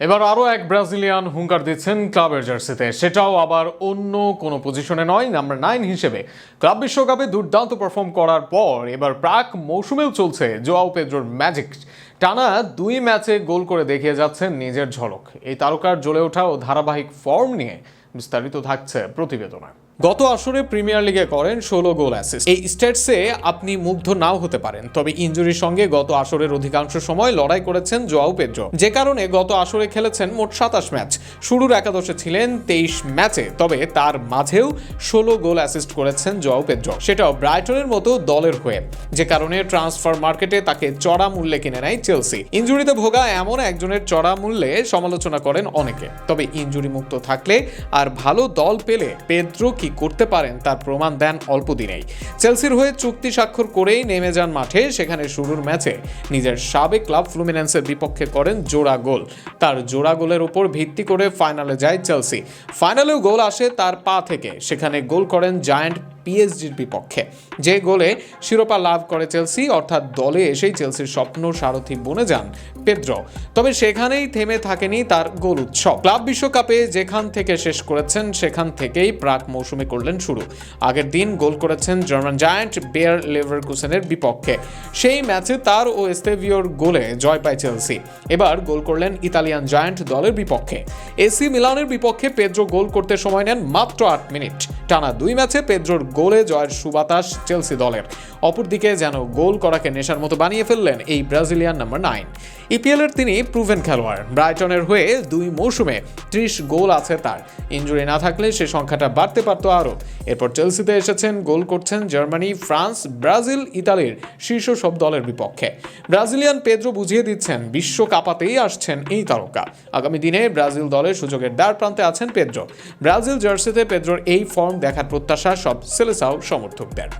এবার আরও এক ব্রাজিলিয়ান হুঙ্কার দিচ্ছেন ক্লাবের জার্সিতে। সেটাও আবার অন্য কোনো পজিশনে নয় নাম্বার নাইন হিসেবে। ক্লাব বিশ্বকাপে দুর্দান্ত পারফর্ম করার পর এবার প্রাক মৌসুমেও চলছে জোয়াও পেদ্রোর ম্যাজিক টানা দুই ম্যাচে গোল করে দেখিয়ে যাচ্ছেন নিজের ঝলক। এই তারকার জ্বলে ওঠা ও ধারাবাহিক ফর্ম নিয়ে বিস্তারিত থাকছে প্রতিবেদনে। গত আসরে প্রিমিয়ার লিগে করেন ষোলো গোল অ্যাসিস্ট এই স্টেটসে আপনি মুগ্ধ নাও হতে পারেন। তবে ইনজুরির সঙ্গে গত আসরের অধিকাংশ সময় লড়াই করেছেন জোয়াও পেদ্রো। যে কারণে গত আসরে খেলেছেন মোট সাতাশ ম্যাচ। শুরুর একাদশে ছিলেন তেইশ ম্যাচে, তবে তার মাঝেও ষোলো গোল অ্যাসিস্ট করেছেন জোয়াও পেদ্রো। সেটাও ব্রাইটনের মতো দলের হয়ে। যে কারণে ট্রান্সফার মার্কেটে তাকে চড়া মূল্যে কিনে নেয় চেলসি ইনজুরিতে ভোগা এমন একজনের চড়া মূল্যে সমালোচনা করেন অনেকে। তবে ইনজুরি মুক্ত থাকলে আর ভালো দল পেলে পেদ্রো কি করতে পারেন তার প্রমাণ দেন অল্প দিনেই। চেলসির হয়ে চুক্তি স্বাক্ষর করেই নেমে যান মাঠে, সেখানে শুরুর ম্যাচে নিজের সাবেক ক্লাব ফ্লুমিনেন্সের বিপক্ষে করেন জোড়া গোল। তার জোড়া গোলের উপর ভিত্তি করে ফাইনালে যায় চেলসি। ফাইনালেও গোল আসে তার পা থেকে। সেখানে গোল করেন জায়ান্ট পিএসজির বিপক্ষে। যে গোলে শিরোপা লাভ করে চেলসি, অর্থাৎ দলে এসেই চেলসির স্বপ্ন সারথি বনে যান পেদ্র। তবে সেখানেই থেমে থাকেনি তার গোল উৎসব। ক্লাব বিশ্বকাপে যেখান থেকে শেষ করেছেন, সেখান থেকেই প্রাক মৌসুমে করলেন শুরু। আগের দিন গোল করেছেন জার্মান জায়ান্ট বেয়ার লেভারকুসেনের বিপক্ষে। সেই ম্যাচে তার ও এস্তেভিওর গোলে জয় পায় চেলসি। এবার গোল করলেন ইতালিয়ান জায়ান্ট দলের বিপক্ষে। এসি মিলানের বিপক্ষে পেদ্রো গোল করতে সময় নেন মাত্র আট মিনিট। টানা দুই ম্যাচে পেদ্রোর গোলে জয়ের সুবাতাস চেলসি দলের। অপরদিকে যেন গোল করাকে নেশার মতো বানিয়ে ফেললেন এই ব্রাজিলিয়ান নাম্বার নাইন। ইপিএল এর তিনি প্রুভেন খেলোয়াড়। ব্রাইটনের হয়ে দুই মৌসুমে ত্রিশ গোল আছে তার। ইঞ্জুরি না থাকলে সে সংখ্যাটা বাড়তে পারতো আরও। এরপর চেলসিতে এসেছেন, গোল করছেন জার্মানি, ফ্রান্স, ব্রাজিল, ইতালির শীর্ষ সব দলের বিপক্ষে। ব্রাজিলিয়ান পেদ্রো বুঝিয়ে দিচ্ছেন বিশ্ব কাপাতেই আসছেন এই তারকা। আগামী দিনে ব্রাজিল দলের সুযোগের দ্বার প্রান্তে আছেন পেদ্রো। ব্রাজিল জার্সিতে পেদ্রোর এই ফর্ম দেখার প্রত্যাশা সব সেলেসাও সমর্থক দেন